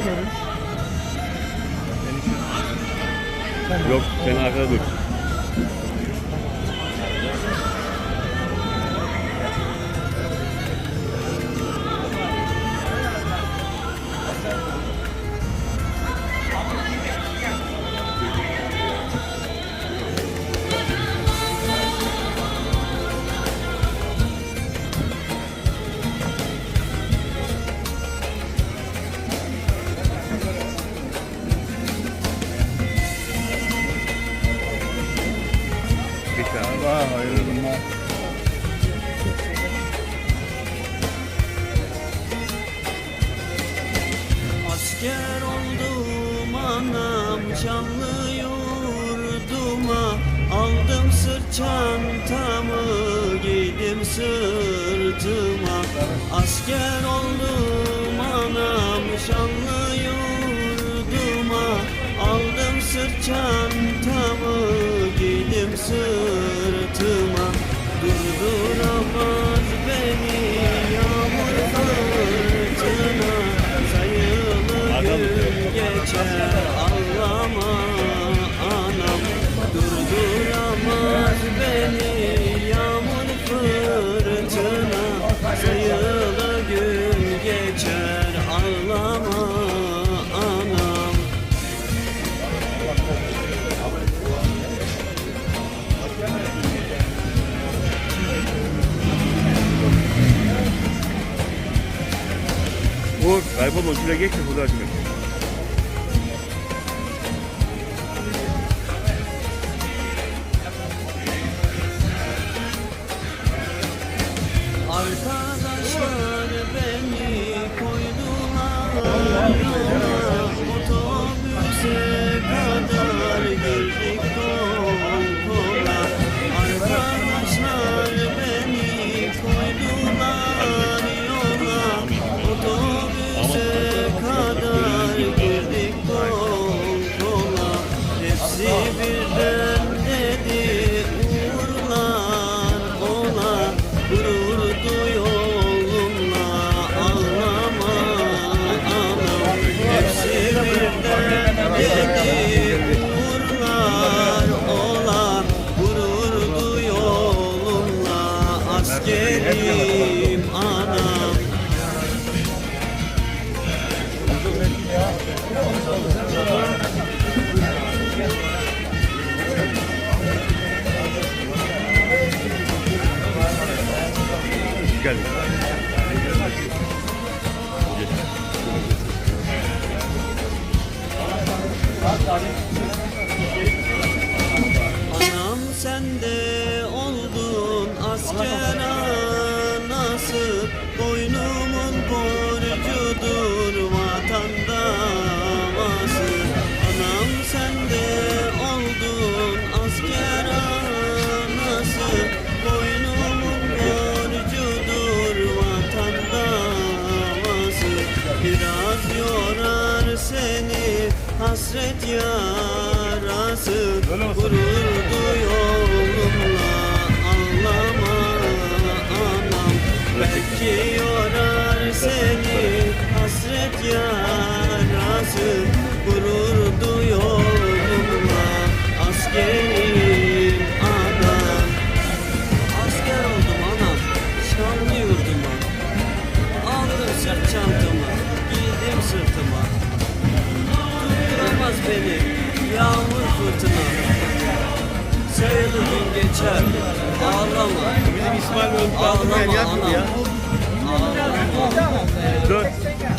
çekiyoruz. Yok sen arkada dur. Asker oldum anam canlı yurduma. Aldım sırt çantamı giydim sırtıma. Asker oldum anam şanlı yurduma. Aldım sırt çantamı Sayılı gün geçer ağlama kaybolma şuraya geç de fotoğraf çek. Amém. Askerim anam Gel. Anam sende hasret yarası Gururdu yolumla ağlama anam. Belki yorar seni hasret yarası Gururdu yolumla askerim anam Asker oldum anam şanlı yurduma. Aldım sırt çantamı giydim sırtıma beni yağmur fırtına. Sayılı gün geçer. Ağlama. Bizim İsmail Ağlama anam. Ağlama. Dön